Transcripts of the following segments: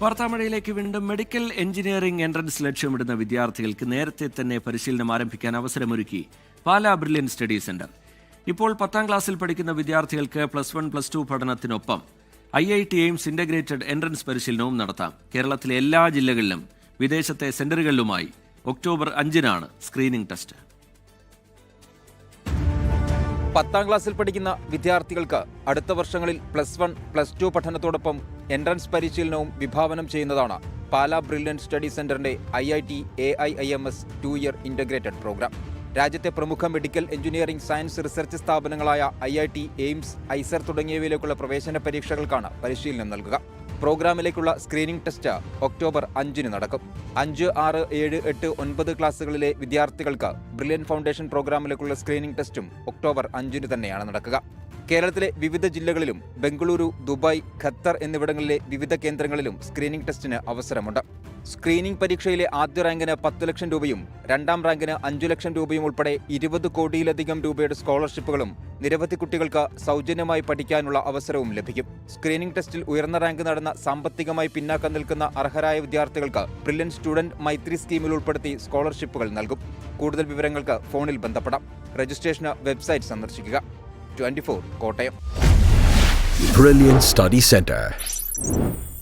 വാർത്താമഴയിലേക്ക് വീണ്ടും medical engineering entrance ലക്ഷ്യമിടുന്ന വിദ്യാർത്ഥികൾക്ക് നേരത്തെ തന്നെ പരിശീലനം ആരംഭിക്കാൻ അവസരമൊരുക്കി പാലാ ബ്രില്യൻ സ്റ്റഡി സെന്റർ. ഇപ്പോൾ പത്താം ക്ലാസ്സിൽ പഠിക്കുന്ന വിദ്യാർത്ഥികൾക്ക് plus one plus two പഠനത്തിനൊപ്പം I I T AIIMS integrated entrance പരിശീലനവും നടത്താം. കേരളത്തിലെ എല്ലാ ജില്ലകളിലും വിദേശത്തെ സെന്ററുകളിലുമായി ഒക്ടോബർ അഞ്ചിനാണ് സ്ക്രീനിംഗ് ടെസ്റ്റ്. പത്താം ക്ലാസ്സിൽ പഠിക്കുന്ന വിദ്യാർത്ഥികൾക്ക് അടുത്ത വർഷങ്ങളിൽ പ്ലസ് വൺ പ്ലസ് ടു പഠനത്തോടൊപ്പം എൻട്രൻസ് പരിശീലനവും വിഭാവനം ചെയ്യുന്നതാണ് പാലാ ബ്രില്യൻ സ്റ്റഡി സെന്ററിന്റെ I I T A I I M S two year integrated program. രാജ്യത്തെ പ്രമുഖ medical engineering science research സ്ഥാപനങ്ങളായ I I T AIIMS IISER തുടങ്ങിയവയിലേക്കുള്ള പ്രവേശന പരീക്ഷകൾക്കാണ് പരിശീലനം നൽകുക. പ്രോഗ്രാമിലേക്കുള്ള സ്ക്രീനിംഗ് ടെസ്റ്റ് ഒക്ടോബർ അഞ്ചിന് നടക്കും. അഞ്ച് ആറ് ഏഴ് എട്ട് ഒൻപത് ക്ലാസ്സുകളിലെ വിദ്യാർത്ഥികൾക്ക് ബ്രില്യൻ ഫൗണ്ടേഷൻ പ്രോഗ്രാമിലേക്കുള്ള സ്ക്രീനിംഗ് ടെസ്റ്റും ഒക്ടോബർ അഞ്ചിന് തന്നെയാണ് നടക്കുക. കേരളത്തിലെ വിവിധ ജില്ലകളിലും ബംഗളൂരു ദുബായ് ഖത്തർ എന്നിവിടങ്ങളിലെ വിവിധ കേന്ദ്രങ്ങളിലും സ്ക്രീനിംഗ് ടെസ്റ്റിന് അവസരമുണ്ട്. സ്ക്രീനിംഗ് പരീക്ഷയിലെ ആദ്യ റാങ്കിന് പത്ത് ലക്ഷം രൂപയും രണ്ടാം റാങ്കിന് അഞ്ചു ലക്ഷം രൂപയും ഉൾപ്പെടെ ഇരുപത് കോടിയിലധികം രൂപയുടെ സ്കോളർഷിപ്പുകളും നിരവധി കുട്ടികൾക്ക് സൗജന്യമായി പഠിക്കാനുള്ള അവസരവും ലഭിക്കും. സ്ക്രീനിംഗ് ടെസ്റ്റിൽ ഉയർന്ന റാങ്ക് നടന്ന സാമ്പത്തികമായി പിന്നാക്കം നിൽക്കുന്ന അർഹരായ വിദ്യാർത്ഥികൾക്ക് ബ്രില്യൻ സ്റ്റുഡന്റ് മൈത്രി സ്കീമിൽ ഉൾപ്പെടുത്തി സ്കോളർഷിപ്പുകൾ നൽകും. കൂടുതൽ വിവരങ്ങൾക്ക് ഫോണിൽ ബന്ധപ്പെടാം. രജിസ്ട്രേഷന് വെബ്സൈറ്റ് സന്ദർശിക്കുക. Twenty Kottayam Brilliant Study Center.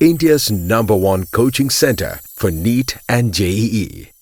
India's number one coaching center for NEET and E. JEE.